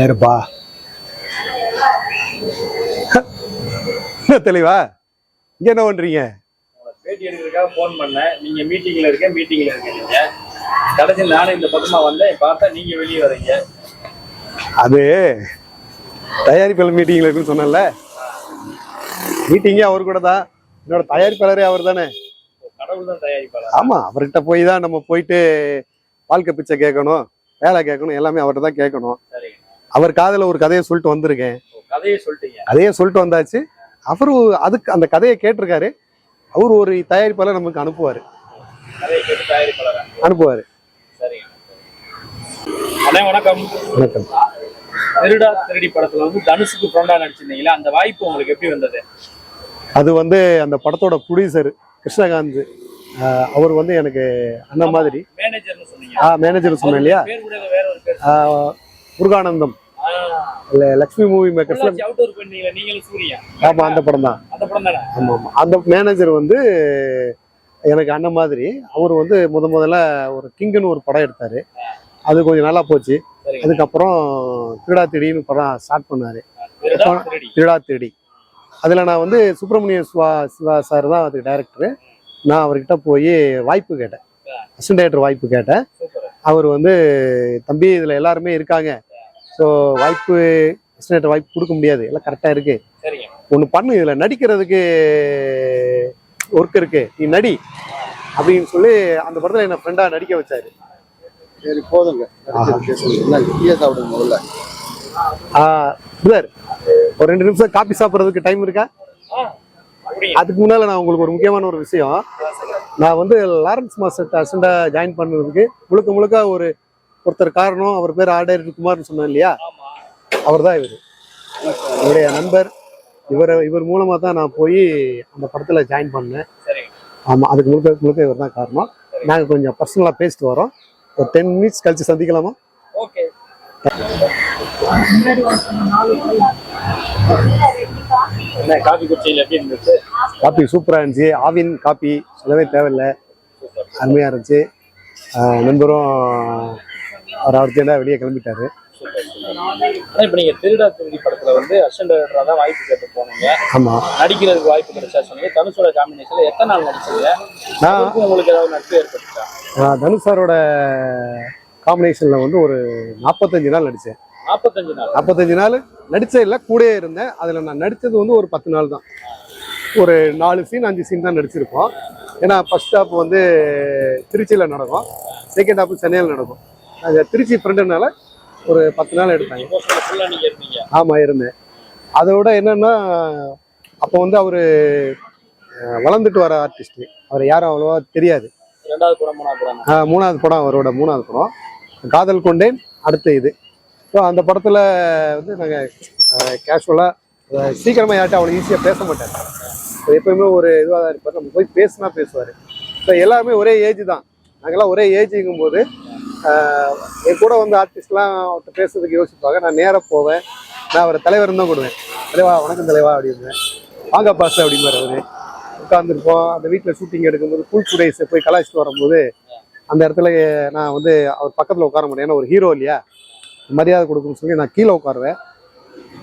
யாருப்பா தெளிவா? இங்க என்ன பண்றீங்க? பேட்டி எடுக்கிறதுக்காக ஃபோன் பண்ணேன். நீங்க மீட்டிங்ல இருக்க மீட்டிங்ல இருக்கீங்க கடைசியில் நானும் இந்த பக்கமா வந்தேன். பார்த்தா நீங்க வெளியே வரீங்க. அது தயாரிப்பாளர் மீட்டிங்ல இருக்குன்னு சொன்னேன்ல. மீட்டிங்கே அவர் கூட தான் என்னோட தயாரிப்பாளரே அவர் தானே. கடவுள் தான் தயாரிப்பாளர்? ஆமா அவர்கிட்ட போய் தான் நம்ம போயிட்டு வாழ்க்கை பிச்சை கேட்கணும். வேலை கேட்கணும் எல்லாமே அவர்கிட்ட தான் கேட்கணும். அவர் காதுல ஒரு கதையை சொல்லிட்டு வந்திருக்கேன். கதையை சொல்லிட்டு வந்தாச்சு. அவரு அதுக்கு அந்த கதையை கேட்டிருக்காரு. அவர் ஒரு தயாரிப்பாளர் நமக்கு அனுப்புவாரு. அனுப்புவாரு. வணக்கம். வணக்கம். திருடா திருடி படத்துல வந்து தனுஷுக்கு ஃப்ரெண்டா நடிச்சிருந்தீங்களா அந்த வாய்ப்பு உங்களுக்கு எப்படி வந்தது? அது வந்து அந்த படத்தோட ப்ரொடியூசர் கிருஷ்ணகாந்த் அவர் வந்து எனக்கு அண்ணன் மாதிரி. ஆ மேனேஜர் சொன்னேன் இல்லையா? முருகானந்தம். இல்ல லக்ஷ்மி மூவி மேக்கர்ஸ்ல ஆமா அந்த படம் தான். ஆமா ஆமா. அந்த மேனேஜர் வந்து எனக்கு அண்ணன் மாதிரி. அவர் வந்து முத முதல்ல ஒரு கிங்குன்னு ஒரு படம் எடுத்தாரு. அது கொஞ்சம் நல்லா போச்சு. அதுக்கப்புறம் திருடா திடீர்னு படம் ஸ்டார்ட் பண்ணாரு. திருடா திருடி அதில் நான் வந்து சுப்பிரமணிய சிவா சிவா சார் தான் அதுக்கு டைரக்டரு நான் அவர்கிட்ட போய் வாய்ப்பு கேட்டேன். அசிஸ்டன்ட் டைரக்டர் வாய்ப்பு கேட்டேன். அவர் வந்து தம்பி இதில் எல்லாருமே இருக்காங்க. ஸோ வாய்ப்பு அசிஸ்டன்ட் டைரக்டர் வாய்ப்பு கொடுக்க முடியாது. எல்லாம் கரெக்டாக இருக்கு. சரிங்க. ஒன்று பண்ணு. இதில் நடிக்கிறதுக்கு ஒர்க் இருக்கு. நீ நடி. அப்படின்னு சொல்லி அந்த படத்தில் என்னை ஃப்ரெண்டாக நடிக்க வச்சாரு. சரி போதுங்க. டீயை சாப்பிடுங்க முதல்ல. பிரதர் ஒரு ரெண்டு நிமிஷம் காப்பி சாப்பிட்றதுக்கு டைம் இருக்கா? அதுக்கு முன்னால் நான் உங்களுக்கு ஒரு முக்கியமான ஒரு விஷயம். நான் வந்து லாரன்ஸ் மாஸ்டர் அசண்டா ஜாயின் பண்ணதுக்கு முழுக்க முழுக்க ஒரு ஒருத்தர் காரணம் அவர் பேர் ஆர்டர் குமார்னு சொன்னேன் இல்லையா? அவர் தான் இவர். என்னுடைய நண்பர். இவர் இவர் மூலமாக தான் நான் போய் அந்த படத்தில் ஜாயின் பண்ணேன். ஆமாம் அதுக்கு முழுக்க முழுக்க இவர் தான் காரணம் நாங்கள் கொஞ்சம் பர்சனலாக பேசிட்டு வரோம். ஒரு டென் மினிட்ஸ் கழிச்சு சந்திக்கலாமா? ஓகே. என்ன காபி குச்சியில் எப்படி இருந்துச்சு? காப்பி சூப்பராக இருந்துச்சு. ஆவின் காப்பி சொல்லவே தேவையில்லை. அருமையாக இருந்துச்சு. நண்பரும் அவர் அர்ஜென்ட்டாக வெளியே கிளம்பிட்டாரு. இப்ப நீங்க திருடா திருடி படத்துல வந்து அசிஸ்டன்ட் டைரக்டரா தான் வாய்ப்பு கேட்டு போனீங்க. ஆமாம் நடிக்கிறதுக்கு வாய்ப்பு கிடைச்சா சொன்னீங்க. தனுஷோட காம்பினேஷன்ல எத்தனை நாள் நடிச்சீங்க? நான் உங்களுக்கு ஏதாவது நட்பு ஏற்பட்டுச்சா? நான் தனுஷ் சாரோட காம்பினேஷனில் வந்து ஒரு நாற்பத்தஞ்சு நாள் நடித்தேன் நாற்பத்தஞ்சு நாள். நாற்பத்தஞ்சு நாள். நடிச்சே இல்லை கூடயே இருந்தேன். அதில் நான் நடித்தது வந்து ஒரு பத்து நாள் தான். ஒரு நாலு சீன் அஞ்சு சீன் தான் நடிச்சிருப்போம். ஏன்னா ஃபர்ஸ்ட் ஹாப் வந்து திருச்சியில் நடக்கும். செகண்ட் ஹாப் சென்னையில் நடக்கும். நாங்கள் திருச்சி ஃப்ரெண்டுனால ஒரு பத்து நாள் எடுத்தாங்க. ஆமாம் இருந்தேன். அதை விட என்னன்னா அப்போ வந்து அவர் வளர்ந்துட்டு வர ஆர்டிஸ்ட் அவர் யாரும் அவ்வளோவா தெரியாது. ரெண்டாவது படம் மூணாவது படம் அவரோட மூணாவது படம். காதல் கொண்டேன் அடுத்த இது. ஸோ அந்த படத்தில் வந்து நாங்கள் கேஷுவலாக சீக்கிரமாக யார்கிட்ட அவ்வளோ ஈஸியாக பேச மாட்டார். அவர் எப்பயுமே ஒரு இதுவாக தான் இருப்பார். நம்ம போய் பேசினா பேசுவார். ஸோ எல்லாருமே ஒரே ஏஜ் தான். நாங்கள்லாம் ஒரே ஏஜுங்கும் போது என் கூட வந்து ஆர்டிஸ்ட்லாம் அவர்கிட்ட பேசுறதுக்கு யோசிப்பாங்க. நான் நேராக போவேன். நான் அவரை தலைவர் தான் கொடுவேன். தலைவா வணக்கம் தலைவா அப்படிம்பேன் வாங்க பாஸ் அப்படிம்பார் அவர். உட்காந்துருப்போம் அந்த வீட்டில் ஷூட்டிங் எடுக்கும்போது கூல் டூடேஸ் போய் கலாய்ச்சிட்டு வரும்போது அந்த இடத்துல நான் வந்து அவர் பக்கத்தில் உட்கார முடியும் ஏன்னா ஒரு ஹீரோ இல்லையா? மரியாதை கொடுக்கணும்னு சொல்லி நான் கீழே உட்காருவேன்.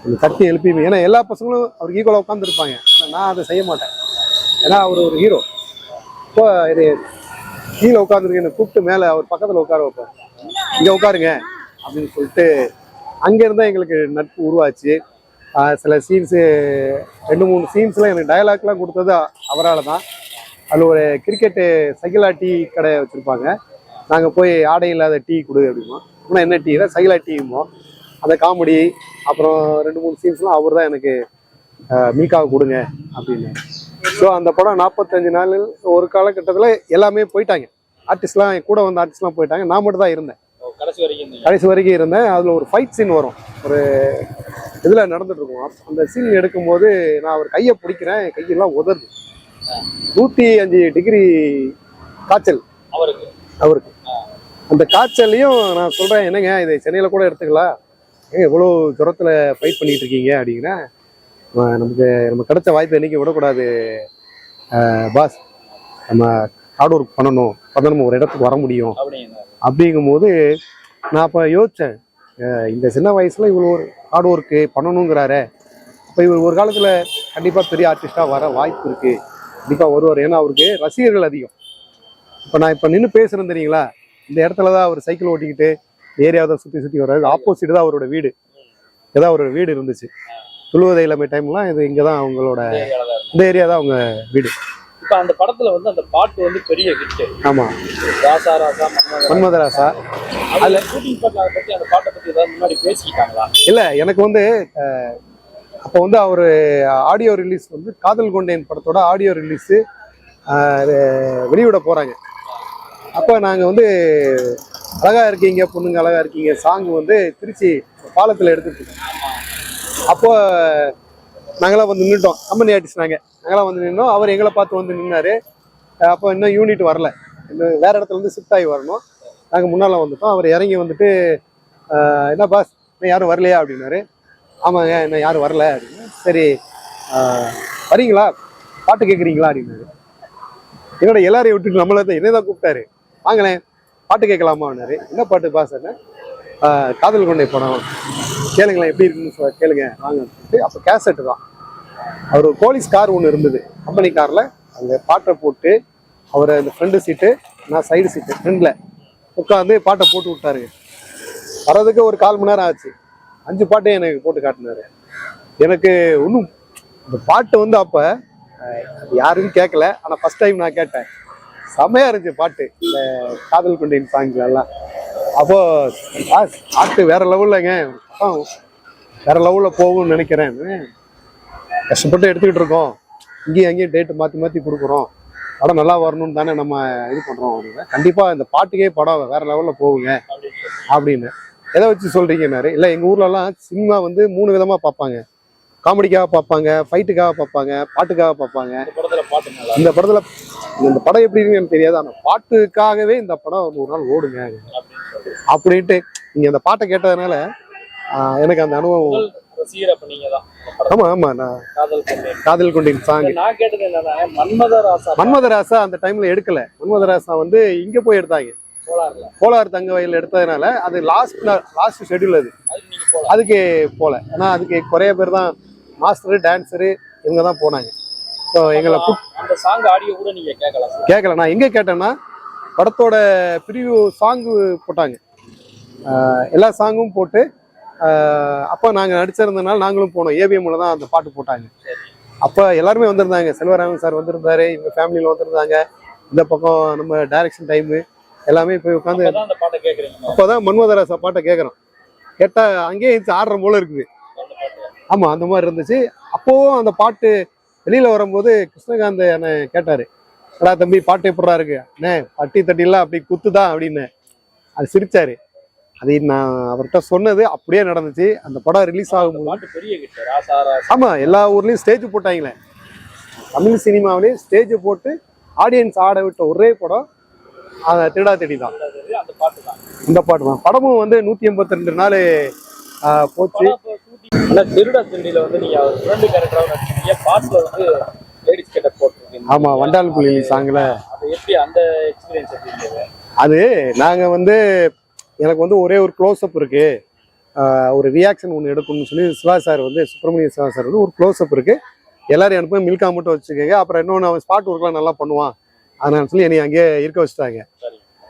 அந்த தட்டி எழுப்பியுமே ஏன்னா எல்லா பசங்களும் அவருக்கு ஈக்குவலாக உட்காந்துருப்பாங்க ஆனால் நான் அதை செய்ய மாட்டேன். ஏன்னா அவர் ஒரு ஹீரோ இப்போ இது கீழே உட்காந்துருக்கு என்னை கூப்பிட்டு மேலே அவர் பக்கத்தில் உட்கார வைப்பார். இங்கே உட்காருங்க. அப்படின்னு சொல்லிட்டு அங்கேருந்து எங்களுக்கு நட்பு உருவாச்சு. சில சீன்ஸு ரெண்டு மூணு சீன்ஸ்லாம் எனக்கு டயலாக்லாம் கொடுத்தது அவரால் தான். அதில் ஒரு கிரிக்கெட்டு சகிலா டீ கடை வச்சுருப்பாங்க. நாங்கள் போய் ஆடை இல்லாத டீ கொடு அப்படிமா அப்படின்னா என்ன டீ தான் சகிலா டீமோ அந்த காமெடி அப்புறம் ரெண்டு மூணு சீன்ஸ்லாம் அவர் தான் எனக்கு மீக்காவை கொடுங்க அப்படின்னு. ஸோ அந்த படம் நாற்பத்தஞ்சு நாளில் ஒரு காலகட்டத்தில் எல்லாமே போயிட்டாங்க. ஆர்டிஸ்ட்லாம் என் கூட வந்த ஆர்டிஸ்ட்லாம் போயிட்டாங்க. நான் மட்டும் தான் இருந்தேன். கடைசி வரைக்கும் கடைசி வரைக்கும் இருந்தேன். அதில் ஒரு ஃபைட் சீன் வரும். ஒரு இதில் நடந்துட்டு இருக்கும். அப்ப அந்த சீன் எடுக்கும்போது நான் அவர் கையை பிடிக்கிறேன். என் கையெல்லாம் உதறுது. நூற்றி அஞ்சு டிகிரி காய்ச்சல். அவருக்கு. அவருக்கு. அந்த காய்ச்சல்லையும் நான் சொல்கிறேன் என்னங்க இதை சென்னையில் கூட எடுத்துக்கலாம் ஏங்க இவ்வளோ ஜுரத்தில் ஃபைட் பண்ணிகிட்டு இருக்கீங்க அப்படிங்கன்னா நமக்கு நம்ம கிடைச்ச வாய்ப்பை என்னைக்கு விடக்கூடாது. பாஸ் நம்ம ஹார்ட் ஒர்க் பண்ணணும். அப்போ நம்ம ஒரு இடத்துக்கு வர முடியும். அப்படிங்கும்போது நான் அப்போ யோசித்தேன் இந்த சின்ன வயசில் இவ்வளோ ஒரு ஹார்ட் ஒர்க்கு பண்ணணுங்கிறாரே. இப்போ இவர் ஒரு காலத்தில் கண்டிப்பாக பெரிய ஆர்டிஸ்டா வர வாய்ப்பு இருக்குது கண்டிப்பாக வருவார். ஏன்னா அவருக்கு ரசிகர்கள் அதிகம். இப்போ நான் இப்போ நின்று பேசுகிறேன் தெரியுங்களா? இந்த இடத்துல தான் அவர் சைக்கிள் ஓட்டிக்கிட்டு ஏரியாவை தான் சுற்றி சுற்றி வர்றாரு. ஆப்போசிட் தான் அவரோட வீடு. இதான் அவரோட வீடு இருந்துச்சு. துளுவதை இளமை டைம்லாம் இது இங்கே தான் அவங்களோட இந்த ஏரியா தான் அவங்க வீடு. இப்ப அந்த படத்துல வந்து அந்த பாட்டு வந்து பெரிய ஹிட் ஆமாம் ராசா ராசா மன்மதன் மன்மதராசா. அதுல ஷூட்டிங் பண்ண பத்தி அந்த பாட்டை பத்தி ஏதாவது முன்னாடி பேசிக்கிட்டாங்களா? இல்லை எனக்கு வந்து அப்போ வந்து அவர் ஆடியோ ரிலீஸ் வந்து காதல் கொண்டேன் படத்தோட ஆடியோ ரிலீஸு வெளியிட போகிறாங்க அப்போ நாங்கள் வந்து அழகாக இருக்கீங்க பொண்ணுங்க அழகாக இருக்கீங்க. சாங் வந்து திருச்சி பாலத்தில் எடுத்துருக்கோம் அப்போது அப்போ நாங்களாம் வந்து நின்றுட்டோம் கம்பெனி ஆர்டிஸ்ட் நாங்கள் நாங்களாம் வந்து நின்றோம் அவர் எங்களை பார்த்து வந்து நின்னார். அப்போ இன்னும் யூனிட் வரல. இன்னும் வேறு இடத்துல இருந்து ஷிஃப்ட் ஆகி வரணும். நாங்கள் முன்னால் வந்துட்டோம். அவர் இறங்கி வந்துட்டு என்ன பாஸ் இன்னும் யாரும் வரலையா? அப்படின்னாரு. ஆமாங்க இன்னும் யாரும் வரல? அப்படின்னு. சரி வரீங்களா? பாட்டு கேட்குறீங்களா அப்படின்னாரு. என்னோட எல்லாரையும் விட்டுட்டு நம்மள தான் என்னதான் கூப்பிட்டாரு. வாங்களேன். பாட்டு கேட்கலாமான்னாரு என்ன பாட்டு பா என்ன காதல் கொண்டை படம். கேளுங்களேன் எப்படி இருக்குன்னு சொல்ல கேளுங்க வாங்க. சொல்லிட்டு அப்போ கேசட்டு தான். அவர் போலீஸ் கார் ஒன்று இருந்தது. கம்பெனி காரில் அந்த பாட்டை போட்டு அவர் அந்த ஃப்ரெண்டு சீட்டு நான் சைடு சீட்டு ஃப்ரெண்டில் உட்காந்து பாட்டை போட்டு விட்டாரு. வர்றதுக்கு ஒரு கால் மணி நேரம் ஆச்சு. அஞ்சு பாட்டையும் எனக்கு போட்டு காட்டினாரு. எனக்கு ஒன்றும் இந்த பாட்டு வந்து அப்போ யாருன்னு கேட்கல. ஆனால் ஃபஸ்ட் டைம் நான் கேட்டேன். செமையா இருந்துச்சு பாட்டு. இந்த காதல் கொண்டேன் சாங்ஸ்ல எல்லாம். அப்போ ஆ, பாட்டு வேற லெவல்லங்க வேற லெவல்ல போகும்னு நினைக்கிறேன். கஷ்டப்பட்டு எடுத்துக்கிட்டு இருக்கோம். இங்கேயும் அங்கேயும் டேட்டு மாற்றி மாற்றி கொடுக்குறோம். படம் நல்லா வரணும்னு தானே நம்ம இது பண்ணுறோம் அப்படின்னு கண்டிப்பாக இந்த பாட்டுக்கே படம் வேற லெவலில் போகுங்க. அப்படின்னு. எதை வச்சு சொல்றீங்கன்னாரு இல்லை எங்கள் ஊர்லலாம் சினிமா வந்து மூணு விதமாக பார்ப்பாங்க. காமெடிக்காக பார்ப்பாங்க ஃபைட்டுக்காக பார்ப்பாங்க பாட்டுக்காக பார்ப்பாங்க. இந்த படத்துல இந்த படம் எப்படி எனக்கு தெரியாது. ஆனா பாட்டுக்காகவே இந்த படம் ஒரு நாள் ஓடுங்க. அப்படின்ட்டு நீங்க அந்த பாட்டை கேட்டதுனால எனக்கு அந்த அனுபவம் ஆமா ஆமா நான் காதல் கொண்டேன். சாங் நான் கேட்டது என்னன்னா மன்மதராசா அந்த டைம்ல எடுக்கல. மன்மதராசா வந்து இங்க போய் எடுத்தாங்க. கோலார் தங்க வயல் எடுத்ததுனால அது லாஸ்ட் லாஸ்ட் ஷெட்யூல் அது. அதுக்கு போல. ஏன்னா அதுக்கு குறைய பேர் தான் மாஸ்டரு டான்ஸரு இவங்க தான் போனாங்க. எங்களை கூப்- அந்த சாங் ஆடியோ கூட நீங்க கேட்கலாம் கேட்கல. நான் எங்கே கேட்டேன்னா படத்தோட ப்ரிவியூ சாங்கு போட்டாங்க. எல்லா சாங்கும் போட்டு அப்போ நாங்கள் நடிச்சிருந்தனால நாங்களும் போனோம். ஏபிஎம்ல தான் அந்த பாட்டு போட்டாங்க. அப்போ எல்லாருமே வந்திருந்தாங்க. செல்வராமன் சார் வந்திருந்தாரு இவங்க ஃபேமிலியில் வந்திருந்தாங்க. இந்த பக்கம் நம்ம டைரக்ஷன் டைமு எல்லாமே போய் உட்காந்து அப்பதான் அந்த பாட்டை கேக்குறீங்க அப்போதான் மன்மதராசா பாட்டை கேட்குறோம். கேட்டால் அங்கேயே ஆடுற போல இருக்குது. ஆமாம் அந்த மாதிரி இருந்துச்சு. அப்போவும் அந்த பாட்டு வெளியில் வரும்போது கிருஷ்ணகாந்த் என்னை கேட்டார் எடா தம்பி பாட்டு எப்படா இருக்கு? அண்ணே பட்டி தட்டிலாம் அப்படி குத்துதான் அப்படின்னு. அது சிரிச்சாரு. அது நான் அவர்கிட்ட சொன்னது அப்படியே நடந்துச்சு. அந்த படம் ரிலீஸ் ஆகும்போது ஆமாம் எல்லா ஊர்லேயும் ஸ்டேஜ் போட்டாங்களே. தமிழ் சினிமாவிலேயும் ஸ்டேஜ் போட்டு ஆடியன்ஸ் ஆட விட்ட ஒரே படம் அந்த திருடா தேடி தான் அந்த பாட்டு தான். இந்த பாட்டு தான். படமும் வந்து நூற்றி எண்பத்தி ரெண்டு நாள் போச்சு. படம் அப்ப shooting- ஆனா திருடா திருடியில வந்து நீங்க ஃப்ரெண்டு கேரக்டரா நடிச்சீங்க பாட்டுல வந்து லேடிஸ் கிட்ட போட்டிருக்கீங்க. ஆமாம் வண்டால் புலி சாங்கில் அது எப்படி அந்த எக்ஸ்பீரியன்ஸ் எப்படி அது நாங்கள் வந்து எனக்கு வந்து ஒரே ஒரு க்ளோஸ்அப் இருக்கு. ஆஹ் ஒரு ரியாக்ஷன் ஒன்று எடுக்கணும்னு சொல்லி சிவா சார் வந்து சுப்பிரமணிய சிவா சார் வந்து ஒரு க்ளோஸ்அப் இருக்கு. எல்லாரும் அனுப்பி மில்கா மட்டும் வச்சுக்கோங்க. அப்புறம் இன்னொன்று அவன் ஸ்பாட் ஒர்க்லாம் நல்லா பண்ணுவான். அதனால சொல்லி என்னை அங்கேயே இருக்க வச்சுட்டாங்க.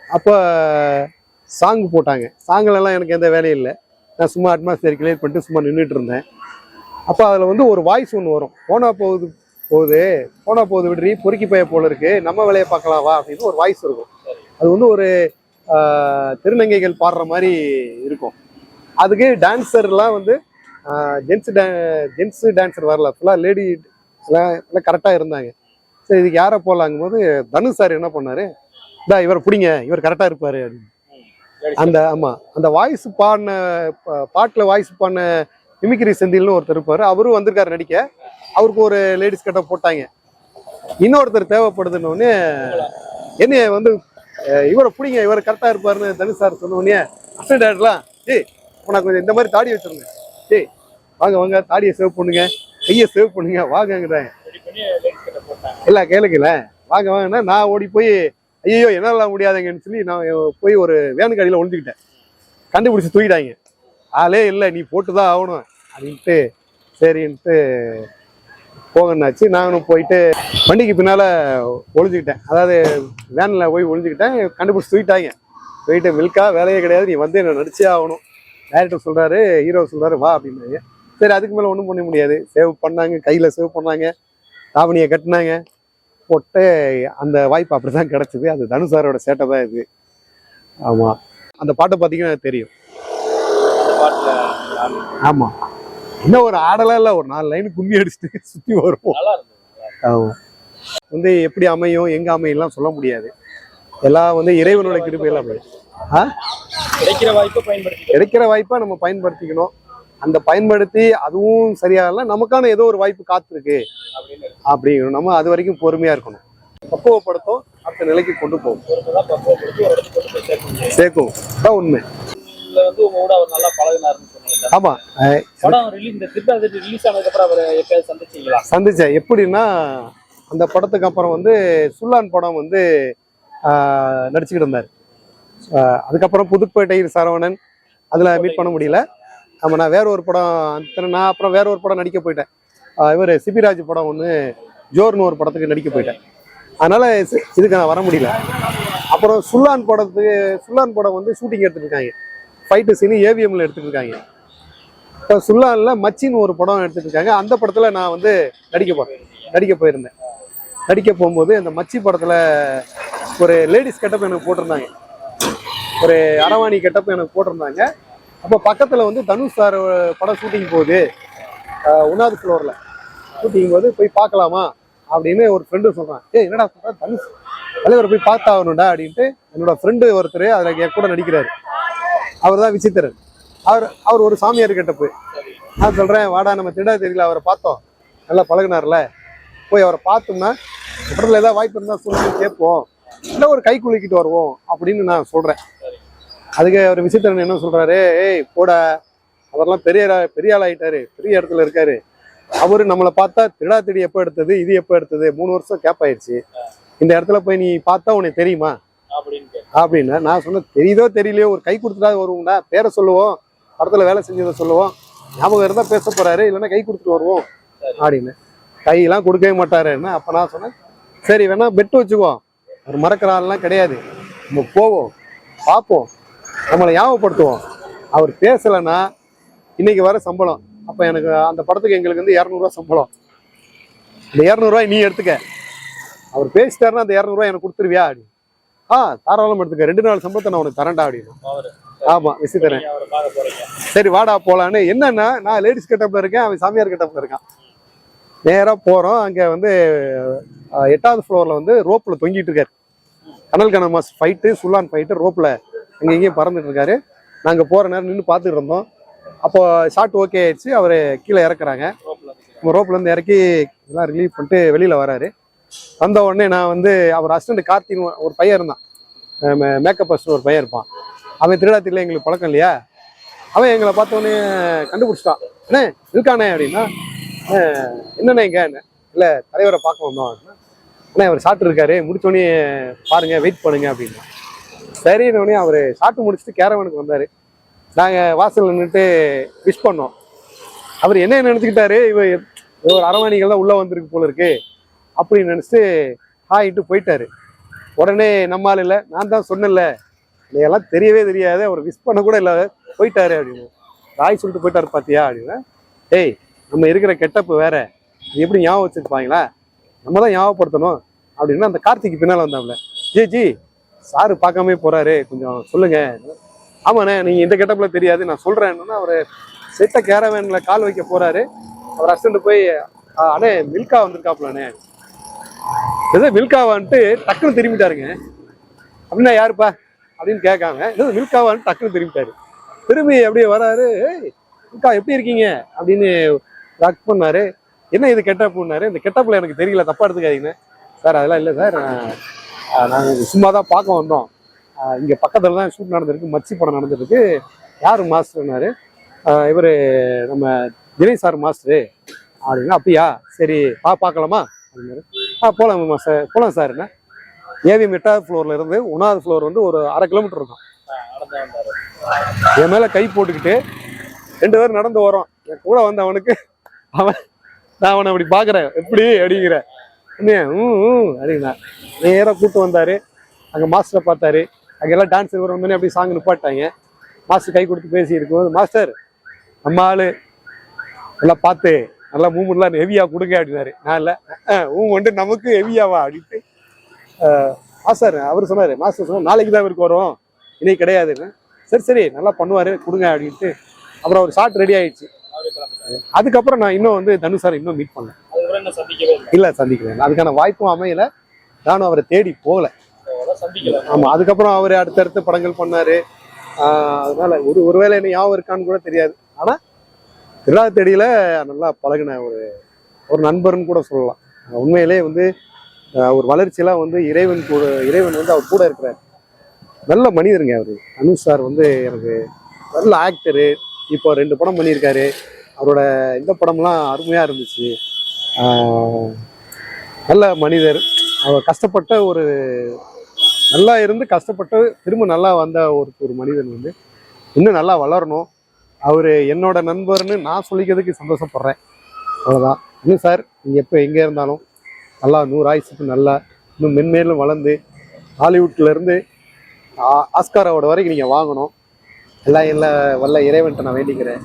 அப்போ சாங் போட்டாங்க. சாங்கில் எல்லாம் எனக்கு எந்த வேலையும் இல்லை. நான் சும்மா அட்மாஸ்பியர் கிளியர் பண்ணிட்டு சும்மா நின்றுட்டு இருந்தேன். அப்போ அதில் வந்து ஒரு வாய்ஸ் ஒன்று வரும். போனா போகுது போகுது போனா போகுது விடுறி பொறுக்கி பைய போல இருக்கு. நம்ம வேலையை பார்க்கலாம் வா அப்படின்னு ஒரு வாய்ஸ் இருக்கும். அது வந்து ஒரு திருநங்கைகள் பாடுற மாதிரி இருக்கும். அதுக்கு டான்ஸர்லாம் வந்து ஜென்ஸ் டே ஜென்ஸு டான்ஸர் வரல. ஃபுல்லாக லேடி எல்லாம் எல்லாம் கரெக்டாக இருந்தாங்க. சரி இதுக்கு யாரை போகலாங்கும் போது தனுஷ் சார் என்ன பண்ணார்? இந்தா இவரை பிடிங்க இவர் கரெக்டாக இருப்பார் அப்படின்னு. அந்த ஆமா அந்த வாய்ஸ் பாடின பாட்டுல வாய்ஸ் பாடின மிமிக்ரி செந்தில்னு ஒருத்தர் இருப்பாரு. அவரும் வந்திருக்காரு நடிக்க. அவருக்கு ஒரு லேடிஸ் கட்ட போட்டாங்க. இன்னொருத்தர் தேவைப்படுதுன்னு உடனே என்னைய வந்து இவரை பிடிங்க இவர் கரெக்டா இருப்பாருன்னு தனுஷ் சார் சொன்ன உடனே அசிஸ்டன்ட் டேரக்டர்லாம் ஏய் உனக்கு கொஞ்சம் இந்த மாதிரி தாடி வச்சிருங்க. ஏய் வாங்க வாங்க தாடியை சேவ் பண்ணுங்க. கையை சேவ் பண்ணுங்க. வாங்கங்கிறேன். இல்ல கேளுங்கல வாங்க வாங்கன்னா நான் ஓடி போய் ஐயோ என்னால முடியாதுங்கன்னு சொல்லி நான் போய் ஒரு வேனுக்கு அடியில் ஒளிஞ்சுக்கிட்டேன். கண்டுபிடிச்சி தூக்கிட்டாங்க. ஆளே இல்லை நீ போட்டு தான் ஆகணும் அப்படின்ட்டு சரின்ட்டு போங்கன்னாச்சு. நானும் போயிட்டு வண்டிக்கு பின்னால் ஒளிஞ்சுக்கிட்டேன். அதாவது வேனில் போய் ஒழிஞ்சுக்கிட்டேன் கண்டுபிடிச்சி தூக்கிட்டாங்க. போயிட்டு மில்கா வேலையே கிடையாது. நீ வந்து என்ன நடிச்சே ஆகணும். டேரக்டர் சொல்கிறாரு ஹீரோ சொல்கிறாரு வா அப்படின்னாங்க. சரி அதுக்கு மேலே ஒன்றும் பண்ண முடியாது. சேவ் பண்ணாங்க கையில் சேவ் பண்ணாங்க. தாவணியை கட்டினாங்க. போட்டு அந்த வாய்ப்பு அப்படி தான் கிடச்சிது. அது தனுசாரோட சேட்டை தான் இது. ஆமாம் அந்த பாட்டை பார்த்தீங்கன்னா தெரியும். ஆமாம் இன்னும் ஒரு ஆடலாம் இல்லை ஒரு நாலு லைன் கும்மி அடிச்சுட்டு சுற்றி வருவோம். ஆமாம் வந்து எப்படி அமையும் எங்கே அமையலாம் சொல்ல முடியாது. எல்லாம் வந்து இறைவனோட கிருபையில் அமையும். ஆ? கிடைக்கிற வாய்ப்பை பயன்படுத்தி கிடைக்கிற வாய்ப்பை நம்ம பயன்படுத்திக்கணும். அந்த பயன்படுத்தி அதுவும் சரியாகல நமக்கான ஏதோ ஒரு வாய்ப்பு காத்திருக்கு அப்படின்னு அப்படிங்கணும். நம்ம அது வரைக்கும் பொறுமையாக இருக்கணும். பக்குவப்படுத்தும் அடுத்த நிலைக்கு கொண்டு போகும். சேர்க்கும் தான் உண்மை. சந்திச்சேன். எப்படின்னா அந்த படத்துக்கு அப்புறம் வந்து சுல்லான் படம் வந்து நடிச்சுக்கிட்டு இருந்தார். அதுக்கப்புறம் புதுப்பேட்டை சரவணன் அதில் மீட் பண்ண முடியல. ஆமாம் நான் வேற ஒரு படம் அந்த நான் அப்புறம் வேற ஒரு படம் நடிக்க போயிட்டேன். இவர் சிபிராஜ் படம் ஒன்று ஜோர்னு ஒரு படத்துக்கு நடிக்க போயிட்டேன். அதனால இதுக்கு நான் வர முடியல. அப்புறம் சுல்லான் படத்துக்கு சுல்லான் படம் வந்து ஷூட்டிங் எடுத்துட்டு இருக்காங்க ஃபைட்டு சீனு ஏவிஎம்ல எடுத்துட்டு இப்போ சுல்லானில் மச்சின்னு ஒரு படம் எடுத்துட்டு இருக்காங்க அந்த படத்தில் நான் வந்து நடிக்க போகிறேன் நடிக்க போயிருந்தேன். நடிக்க போகும்போது அந்த மச்சி படத்தில் ஒரு லேடிஸ் கெட்டப் எனக்கு போட்டிருந்தாங்க. ஒரு அரவாணி கெட்டப் எனக்கு போட்டிருந்தாங்க. அப்போ பக்கத்தில் வந்து தனுஷ் சார் படம் ஷூட்டிங் போகுது. ஒன்றாவது ஃப்ளோரில் ஷூட்டிங் போது போய் பார்க்கலாமா? அப்படின்னு ஒரு ஃப்ரெண்டு சொல்கிறான் ஏ என்னடா சொல்ற? தனுஷ் தலைவரை போய் பார்த்தாகணும்டா அப்படின்ட்டு என்னோட ஃப்ரெண்டு ஒருத்தர் அதில் என் கூட நடிக்கிறார். அவர் தான் விசித்திரன். அவர் அவர் ஒரு சாமியார் கெட்டப்பு நான் சொல்கிறேன் வாடா நம்ம திடா தெரியல அவரை பார்த்தோம். நல்லா பழகுனார்ல. போய் அவரை பார்த்தோம்னா படத்தில் ஏதாவது வாய்ப்பு இருந்தால் சொல்லி கேட்போம். இல்லை ஒரு கை குலுக்கிட்டு வருவோம் அப்படின்னு நான் சொல்கிறேன் அதுக்கு அவர் விசித்திரன் என்ன சொல்றாரு? ஏய் போடா. அவர்லாம் பெரிய பெரிய ஆள் ஆயிட்டாரு. பெரிய இடத்துல இருக்காரு. அவரு நம்மளை பார்த்தா திடா திடி எப்போ எடுத்தது இது எப்போ எடுத்தது? மூணு வருஷம் கேப் ஆயிடுச்சு இந்த இடத்துல போய் நீ பார்த்தா உனக்கு தெரியுமா? அப்படின்னு நான் சொன்னேன். தெரியுதோ தெரியலையோ ஒரு கை கொடுத்துட்டா வருவோம்டா. பேரை சொல்லுவோம். படத்துல வேலை செஞ்சதை சொல்லுவோம். ஞாபகம் இருந்தா பேச போறாரு. இல்லைன்னா கை கொடுத்துட்டு வருவோம். அப்படின்னு. கையெல்லாம் கொடுக்கவே மாட்டாருன்னா அப்ப நான் சொன்னேன். சரி வேணா பெட்டு வச்சுக்குவோம் அவர் மறக்கிற ஆள்லாம் கிடையாது. நம்ம போவோம். பார்ப்போம். நம்மளை ஞாபகப்படுத்துவோம். அவர் பேசலைன்னா இன்னைக்கு வர சம்பளம். அப்ப எனக்கு அந்த படத்துக்கு எங்களுக்கு வந்து இரநூறுவா சம்பளம். இந்த இரநூறுவாய் நீ எடுத்துக்க. அவர் பேசிட்டாருன்னா அந்த இரநூறுவா எனக்கு கொடுத்துருவியா அப்படின்னு ஆ தாராளம் எடுத்துக்க. ரெண்டு நாள் சம்பளத்தை நான் உனக்கு தரேன்டா அப்படின்னு. அவரு. ஆமா விசி தரேன். சரி வாடா போலான்னு. என்னன்னா நான் லேடிஸ் கெட்டப்ல இருக்கேன் அவன் சாமியார் கெட்டப்ல இருக்கான். நேரா போறோம். அங்க வந்து எட்டாவது ஃப்ளோர்ல வந்து ரோப்ல தொங்கிட்டு இருக்காரு. கனல் கனல் மாஸ் ஃபைட்டு சுல்லான் ஃபைட்டு ரோப்ல அங்க இங்கேயும் பறந்துட்டு இருக்காரு நாங்க போற நேரம் நின்று பார்த்துட்டு இருந்தோம். அப்போ ஷாட் ஓகே ஆயிடுச்சு. அவர் கீழே இறக்குறாங்க. ரோப்ல இருந்து. இறக்கி எல்லாம் ரிலீவ் பண்ணிட்டு வெளியில வராரு. வந்த உடனே நான் வந்து அவர் அசிஸ்டன்ட் கார்த்தின் ஒரு பையன் இருந்தான். மேக்கப் அசிஸ்டன்ட் ஒரு பையன் இருப்பான். அவன் திருடாத்திரில எங்களுக்கு பழக்கம் இல்லையா? அவன் எங்களை பார்த்தோன்னே கண்டுபிடிச்சிட்டான். அண்ணே இருக்கானே அப்படின்னா என்னண்ணே இங்க? இல்லை தலைவரை பார்க்க வந்தோம். அப்படின்னா அண்ணே அவர் ஷாட் இருக்காரு. முடிச்சோடனே பாருங்க வெயிட் பண்ணுங்க அப்படின்னா. சரின்னு அவர் ஷாட்டு முடிச்சுட்டு கேரவனுக்கு வந்தார். நாங்கள் வாசலில் நின்றுட்டு விஷ் பண்ணோம். அவர் என்ன நினச்சிக்கிட்டாரு? இவ ஒரு அரவாணிகள் தான் உள்ளே வந்திருக்கு போல இருக்கு. அப்படின்னு நினச்சிட்டு ஹாயிட்டு போயிட்டாரு. உடனே நம்மால் இல்லை நான் தான் சொன்னேன்ல இதெல்லாம் தெரியவே தெரியாது அவர் விஷ் பண்ண கூட இல்லை போயிட்டாரு அப்படின்னு. ராய் சொல்லிட்டு போயிட்டாரு பார்த்தியா அப்படின்னா. ஏய் நம்ம இருக்கிற கெட்டப்பு வேற. இது எப்படி ஞாபகம் வச்சிருப்பாங்களா? நம்ம தான் ஞாபகப்படுத்தணும் அப்படின்னா அந்த கார்த்திக்கு பின்னால் வந்தாப்ல ஜி ஜி சாரு பார்க்காம போறாரு. கொஞ்சம் சொல்லுங்க. ஆமாண்ணே நீங்க இந்த கெட்டப்பில் தெரியாது. நான் சொல்றேன்னு அவர் செட்ட கேரவேன்ல கால் வைக்க போறாரு. அவர் அசண்ட் போய் அண்ணே மில்கா வந்திருக்காப்லண்ணே எதோ மில்காவான்ட்டு டக்குன்னு திரும்பிட்டாருங்க. அப்படின்னா யாருப்பா? அப்படின்னு கேட்காங்க ஏதோ மில்காவான்னு டக்குன்னு திரும்பிட்டாரு. திரும்பி அப்படியே வராரு. மில்கா எப்படி இருக்கீங்க? அப்படின்னு லாக் பண்ணாரு. என்ன இது கெட்டப்புன்னாரு இந்த கெட்டப்பில் எனக்கு தெரியல. தப்பா எடுத்துக்காதீங்கன்னு சார் அதெல்லாம் இல்லை சார். நாங்கள் சும்மா தான் பார்க்க வந்தோம். இங்கே பக்கத்தில் தான் ஷூட் நடந்திருக்கு மச்சி படம் நடந்திருக்கு. யார் மாஸ்டர்னாரு இவர் நம்ம தினேஷ் சார் மாஸ்டரு அப்படின்னா அப்படியா? சரி பா பார்க்கலாமா? அப்படின்னாரு. ஆ போகலாம் மாஸ்டர் போகலாம் சார் என்ன? ஏவிஎம் எட்டாவது ஃப்ளோரில் இருந்து ஒன்றாவது ஃப்ளோர் வந்து ஒரு அரை கிலோமீட்டர் இருக்கும். என் மேலே கை போட்டுக்கிட்டு ரெண்டு பேரும் நடந்து வரோம். என் கூட வந்தவனுக்கு அவன் நான் அவனை அப்படி பார்க்குறேன். எப்படி? அப்படிங்கிற. அப்படின்னா. நேராக கூப்பிட்டு வந்தாரு. அங்கே மாஸ்டரை பார்த்தாரு. அங்கெல்லாம் எல்லாம் டான்ஸ் வந்தோடனே அப்படியே சாங் நிப்பாட்டாங்க. மாஸ்டர் கை கொடுத்து பேசி இருக்கும்போது மாஸ்டர் நம்ம ஆள் நல்லா பார்த்து நல்லா மூமெண்ட்லாம் ஹெவியாக கொடுங்க அப்படின்னாரு. நான் இல்லை. ஊ வந்து நமக்கு ஹெவியாவா அப்படின்ட்டு. மாஸ்டர் அவர் சொன்னார். மாஸ்டர் சொன்னார் நாளைக்கு தான் இவருக்கு வரும். இன்னைக்கு கிடையாதுன்னு சரி சரி நல்லா பண்ணுவார் கொடுங்க அப்படின்ட்டு. அப்புறம் ஒரு ஷார்ட் ரெடி ஆயிடுச்சு. அதுக்கப்புறம் நான் இன்னும் வந்து தனுஷ் சார் இன்னும் மீட் பண்ணேன். என்ன சந்திக்கவே இல்லை? சந்திக்கிறேன் அதுக்கான வாய்ப்பும் அமையல. நானும் அவரை தேடி போகல. சந்திக்கல. ஆமா அதுக்கப்புறம் அவர் அடுத்தடுத்து படங்கள் பண்ணாரு. அதனால ஒரு ஒருவேளை என்ன ஞாபகம் இருக்கான்னு கூட தெரியாது. ஆனா திருடா தேடியில நல்லா பழகின ஒரு ஒரு நண்பர்னு கூட சொல்லலாம். உண்மையிலே வந்து ஒரு வளர்ச்சியெல்லாம் வந்து இறைவன் கூட இறைவன் வந்து அவர் கூட இருக்கிறார். நல்ல மனிதருங்க அவரு. அனுஷ் சார் வந்து எனக்கு நல்ல ஆக்டரு இப்போ ரெண்டு படம் பண்ணியிருக்காரு. அவரோட இந்த படம்லாம் அருமையாக இருந்துச்சு. நல்ல மனிதர். அவர் கஷ்டப்பட்ட ஒரு நல்லா இருந்து கஷ்டப்பட்டு திரும்ப நல்லா வந்த ஒரு ஒரு மனிதன் வந்து இன்னும் நல்லா வளரணும். அவர் என்னோட நண்பர்னு நான் சொல்லிக்கிறதுக்கு சந்தோஷப்படுறேன். அவ்வளோதான் இன்னும் சார் நீங்கள் எப்போ எங்கே இருந்தாலும் நல்லா நூறு ஆயுசுக்கு நல்லா இன்னும் மென்மேலும் வளர்ந்து ஹாலிவுட்லேருந்து ஆஸ்காரோட ஆஸ்கார் அவார்டு வரைக்கும் நீங்கள் வாங்கணும். எல்லாம் எல்லா வல்ல இறைவன்ட்ட நான் வேண்டிக்கிறேன்.